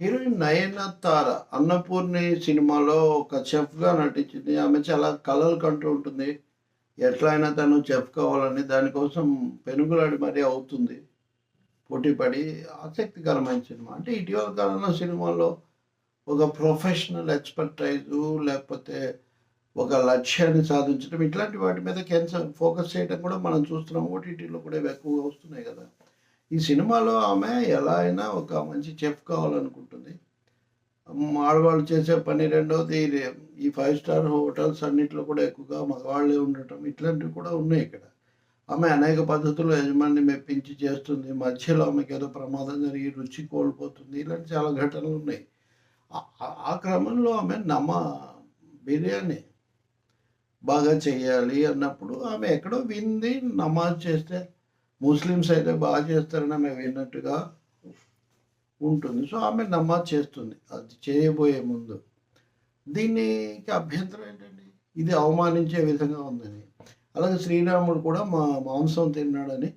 Heroine నయన తార అన్నపూర్ణి సినిమాలో ఒక చెఫ్గా నటించింది. ఆమె చాలా కలలు కంటూ ఉంటుంది. ఎట్లా అయినా తను చెఫ్ కావాలని దానికోసం పెనుగులాడి మరీ అవుతుంది. పోటీపడి ఆసక్తికరమైన సినిమా. అంటే ఇటీవల కాలంలో సినిమాల్లో ఒక ప్రొఫెషనల్ ఎక్స్పర్టైజు లేకపోతే ఒక లక్ష్యాన్ని సాధించడం ఇట్లాంటి వాటి మీద కేంద్ర ఫోకస్ చేయడం కూడా మనం చూస్తున్నాం. ఓటీటీలో కూడా ఎక్కువగా వస్తున్నాయి కదా. ఈ సినిమాలో ఆమె ఎలా అయినా ఒక మంచి చెఫ్ కావాలనుకుంటుంది. ఆడవాళ్ళు చేసే పని రెండవది ఈ ఫైవ్ స్టార్ హోటల్స్ అన్నింటిలో కూడా ఎక్కువగా మగవాళ్ళే ఉండటం ఇట్లాంటివి కూడా ఉన్నాయి ఇక్కడ. ఆమె అనేక పద్ధతుల్లో యజమాని మెప్పించి చేస్తుంది. మధ్యలో ఆమెకి ఏదో ప్రమాదం జరిగి రుచి కోల్పోతుంది. ఇలాంటి చాలా ఘటనలు ఉన్నాయి. ఆ- క్రమంలో ఆమె నమ్మ బిర్యానీ బాగా చేయాలి అన్నప్పుడు ఆమె ఎక్కడో వింది నమాజ్ చేస్తే ముస్లిమ్స్ అయితే బాగా చేస్తారని ఆమె విన్నట్టుగా ఉంటుంది. సో ఆమె నమాజ్ చేస్తుంది. అది చేయబోయే ముందు. దీనికి అభ్యంతరం ఏంటండి? ఇది అవమానించే విధంగా ఉందని. అలాగే శ్రీరాముడు కూడా మా మాంసం తిన్నాడని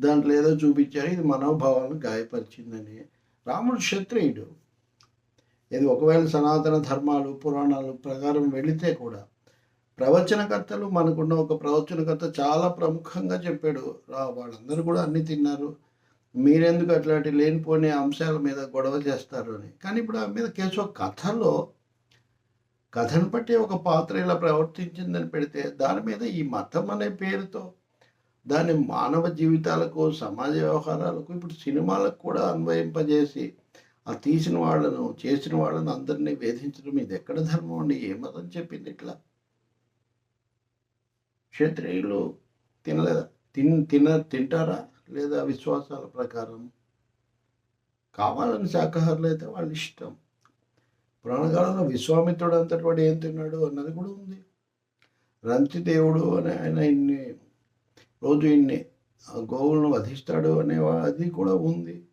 దాంట్లో ఏదో చూపించారు. ఇది మనోభావాలను గాయపరిచిందని. రాముడు క్షత్రియుడు. ఇది ఒకవేళ సనాతన ధర్మాలు పురాణాలు ప్రకారం వెళితే కూడా ప్రవచనకర్తలు మనకున్న ఒక ప్రవచనకర్త చాలా ప్రముఖంగా చెప్పాడు. రా వాళ్ళందరూ కూడా అన్ని తిన్నారు. మీరెందుకు అట్లాంటి లేనిపోని అంశాల మీద గొడవ చేస్తారు అని. కానీ ఇప్పుడు ఆ మీద కేసు ఒక కథలో కథను బట్టి ఒక పాత్ర ఇలా ప్రవర్తించిందని పెడితే దాని మీద ఈ మతం అనే పేరుతో దాని మానవ జీవితాలకు సమాజ వ్యవహారాలకు ఇప్పుడు సినిమాలకు కూడా అన్వయింపజేసి ఆ తీసిన వాళ్ళను చేసిన వాళ్ళను అందరినీ వేధించడం ఇది ఎక్కడ ధర్మం అండి? ఏ మతం చెప్పింది ఇట్లా? క్షత్రియులు తినలేదా? తిన్ తిన తింటారా? లేదా విశ్వాసాల ప్రకారం? కావాలని శాకాహారులు అయితే వాళ్ళ ఇష్టం. పురాణకాలంలో విశ్వామిత్రుడు అంతటి వాడు ఏం తిన్నాడు అన్నది కూడా ఉంది. రంతిదేవుడు అని ఆయన ఇన్ని రోజు ఇన్ని గోవులను వధిస్తాడు అనే అది కూడా ఉంది.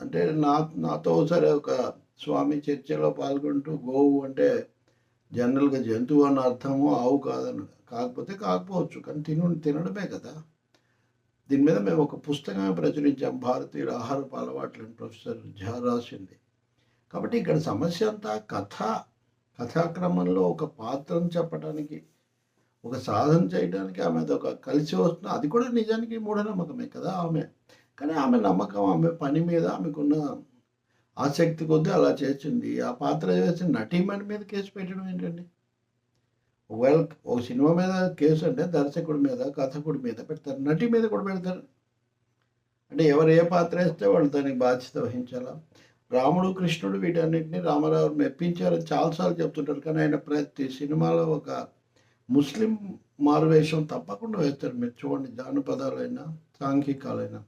అంటే నా నాతో ఒకసారి ఒక స్వామి చర్చలో పాల్గొంటూ గోవు అంటే జనరల్గా జంతువు అన్న అర్థము ఆవు కాదని. కాకపోతే కాకపోవచ్చు కానీ తిను తినడమే కదా. దీని మీద మేము ఒక పుస్తకమే ప్రచురించాం భారతీయుల ఆహారపు అలవాట్లు అని ప్రొఫెసర్ ఝా రాసింది. కాబట్టి ఇక్కడ సమస్య అంతా కథ కథాక్రమంలో ఒక పాత్రను చెప్పడానికి ఒక సాధన చేయడానికి ఆమె ఒక కలిసి వస్తుంది అది కూడా నిజానికి మూఢనమ్మకమే కదా ఆమె. కానీ ఆమె నమ్మకం ఆమె పని మీద ఆమెకున్న ఆసక్తి కొద్దీ అలా చేసింది ఆ పాత్ర చేసిన నటీమణి మీద కేసు పెట్టడం ఏంటండి? ఒకవేళ ఒక సినిమా మీద కేసు అంటే దర్శకుడి మీద కథకుడి మీద పెడతారు. నటి మీద కూడా పెడతారు. అంటే ఎవరు ఏ పాత్ర వేస్తే వాళ్ళు దానికి బాధ్యత వహించాలా? రాముడు కృష్ణుడు వీటన్నిటిని రామారావు మెప్పించారు. చాలాసార్లు చెప్తుంటారు. కానీ ఆయన ప్రతి సినిమాలో ఒక ముస్లిం మారువేషం తప్పకుండా వేస్తారు. మీరు చూడండి జానపదాలైనా సాంఘికాలైనా.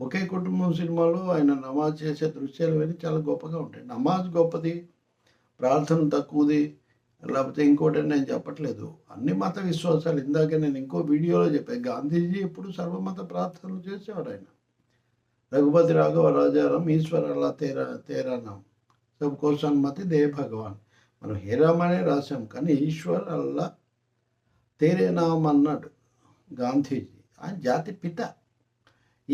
ఒకే కుటుంబం సినిమాలో ఆయన నమాజ్ చేసే దృశ్యాలు విని చాలా గొప్పగా ఉంటాయి. నమాజ్ గొప్పది ప్రార్థన తక్కువది లేకపోతే ఇంకోటి నేను చెప్పట్లేదు. అన్ని మత విశ్వాసాలు. ఇందాక నేను ఇంకో వీడియోలో చెప్పాను గాంధీజీ ఎప్పుడు సర్వమత ప్రార్థనలు చేసేవాడు ఆయన. రఘుపతి రాఘవ రాజారాం ఈశ్వర అల్లా తేరా తేరానాం. సబ్ కోసం మతి దే భగవాన్. మనం హేరామనే రాశాం రాసాం కానీ ఈశ్వర్ అల్లా తేరే అన్నాడు గాంధీజీ. ఆయన జాతి పిత.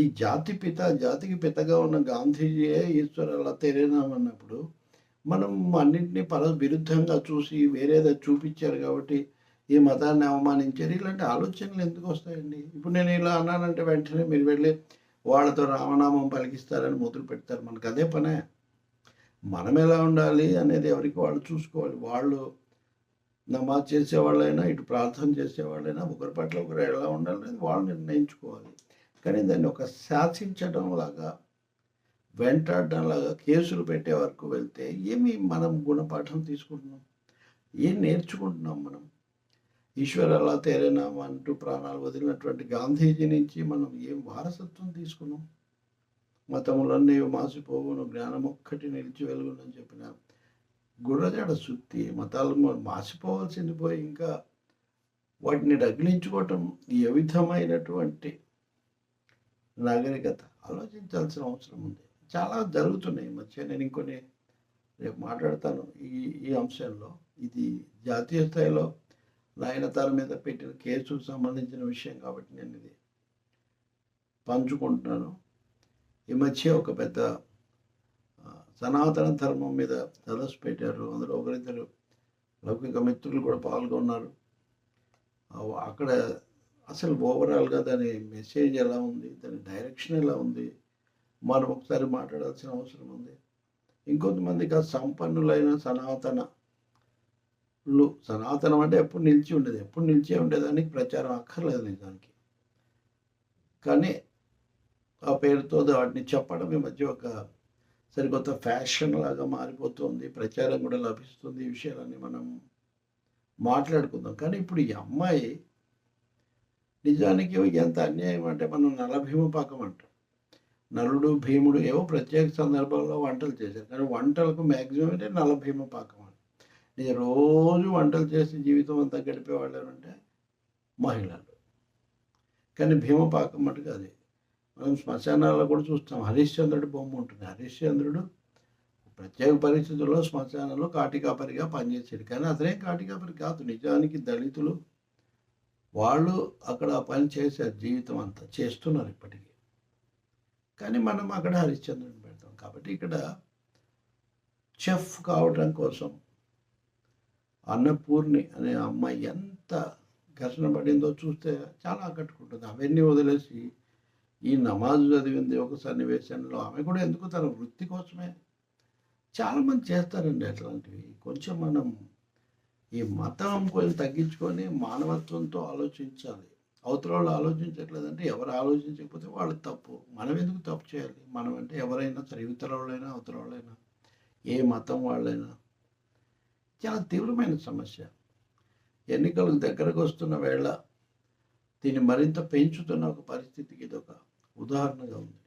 ఈ జాతి పిత జాతికి పితగా ఉన్న గాంధీజీయే ఈశ్వరాల తెరేనామన్నప్పుడు అన్నప్పుడు మనం అన్నింటినీ పర విరుద్ధంగా చూసి వేరేదో చూపించారు కాబట్టి ఈ మతాన్ని అవమానించారు. ఇలాంటి ఆలోచనలు ఎందుకు వస్తాయండి? ఇప్పుడు నేను ఇలా అన్నానంటే వెంటనే మీరు వెళ్ళి వాళ్ళతో రామనామం పలికిస్తారని మొదలు పెడతారు. మనకు అదే పనే. మనం ఎలా ఉండాలి అనేది ఎవరికి వాళ్ళు చూసుకోవాలి. వాళ్ళు నమాజ్ చేసేవాళ్ళైనా ఇటు ప్రార్థన చేసేవాళ్ళైనా ఒకరి పట్ల ఒకరు ఎలా ఉండాలి అనేది వాళ్ళు నిర్ణయించుకోవాలి. కానీ దాన్ని ఒక శాసించడం లాగా వెంటాడడం లాగా కేసులు పెట్టే వరకు వెళ్తే ఏమి మనం గుణపాఠం తీసుకుంటున్నాం? ఏం నేర్చుకుంటున్నాం మనం? ఈశ్వర్ అలా తేరేనాం అంటూ ప్రాణాలు వదిలినటువంటి గాంధీజీ నుంచి మనం ఏం వారసత్వం తీసుకున్నాం? మతములన్నీ మాసిపోవును జ్ఞానం ఒక్కటి నిలిచి వెలుగునని చెప్పిన గుర్రజాడ సుత్తి మతాలు మాసిపోవాల్సింది పోయి ఇంకా వాటిని రగిలించుకోవటం ఏ విధమైనటువంటి నాగరికత ఆలోచించాల్సిన అవసరం ఉంది. చాలా జరుగుతున్నాయి ఈ మధ్య. నేను ఇంకొన్ని రేపు మాట్లాడతాను. ఈ ఈ అంశంలో ఇది జాతీయ స్థాయిలో నయనతార మీద పెట్టిన కేసుకు సంబంధించిన విషయం కాబట్టి నేను ఇది పంచుకుంటున్నాను. ఈ మధ్య ఒక పెద్ద సనాతన ధర్మం మీద సదస్సు పెట్టారు. అందులో ఒకరిద్దరు లౌకిక మిత్రులు కూడా పాల్గొన్నారు. అక్కడ అసలు ఓవరాల్గా దాని మెసేజ్ ఎలా ఉంది? దాని డైరెక్షన్ ఎలా ఉంది? మనం ఒకసారి మాట్లాడాల్సిన అవసరం ఉంది. ఇంకొంతమందికి ఆ సంపన్నులైన సనాతనలు సనాతనం అంటే ఎప్పుడు నిలిచి ఉండేది. ఎప్పుడు నిలిచే ఉండేదానికి ప్రచారం అక్కర్లేదు నిజానికి. కానీ ఆ పేరుతో వాటిని చెప్పడం ఈ మధ్య ఒక సరికొత్త ఫ్యాషన్ లాగా మారిపోతుంది. ప్రచారం కూడా లభిస్తుంది. ఈ విషయాలన్నీ మనం మాట్లాడుకుందాం. కానీ ఇప్పుడు ఈ అమ్మాయి నిజానికి ఎంత అన్యాయం అంటే మనం నలభీమ పాకం అంటాం. నలుడు భీముడు ఏవో ప్రత్యేక సందర్భాల్లో వంటలు చేశారు. కానీ వంటలకు మ్యాక్సిమం అంటే నలభీమ పాకం అని. నేను రోజు వంటలు చేసి జీవితం అంతా గడిపేవాళ్ళు అంటే మహిళలు. కానీ భీమపాకం మటుకు అది. మనం శ్మశానాల్లో కూడా చూస్తాం. హరిశ్చంద్రుడు బొమ్మ ఉంటుంది. హరిశ్చంద్రుడు ప్రత్యేక పరిస్థితుల్లో శ్మశానంలో కాటికాపరిగా పనిచేసాడు కానీ అతనేం కాటికాపరి కాదు. నిజానికి దళితులు వాళ్ళు అక్కడ పని చేసే జీవితం అంతా చేస్తున్నారు ఇప్పటికీ. కానీ మనం అక్కడ హరిశ్చంద్రుని పెడతాం. కాబట్టి ఇక్కడ చెఫ్ కావటం కోసం అన్నపూర్ణి అనే అమ్మాయి ఎంత ఘర్షణ పడిందో చూస్తే చాలా ఆకట్టుకుంటుంది. అవన్నీ వదిలేసి ఈ నమాజ్ చదివింది ఒక సన్నివేశంలో ఆమె కూడా ఎందుకు తన వృత్తి కోసమే? చాలామంది చేస్తారండి అట్లాంటివి. కొంచెం మనం ఈ మతం కొంచెం తగ్గించుకొని మానవత్వంతో ఆలోచించాలి. అవతల వాళ్ళు ఆలోచించట్లేదంటే ఎవరు ఆలోచించకపోతే వాళ్ళు తప్పు. మనం ఎందుకు తప్పు చేయాలి? మనం అంటే ఎవరైనా సరే ఇవతల వాళ్ళైనా అవతల వాళ్ళైనా ఏ మతం వాళ్ళైనా. చాలా తీవ్రమైన సమస్య. ఎన్నికలకు దగ్గరకు వస్తున్న వేళ దీన్ని మరింత పెంచుతున్న ఒక పరిస్థితికి ఇది ఒక ఉదాహరణగా ఉంది.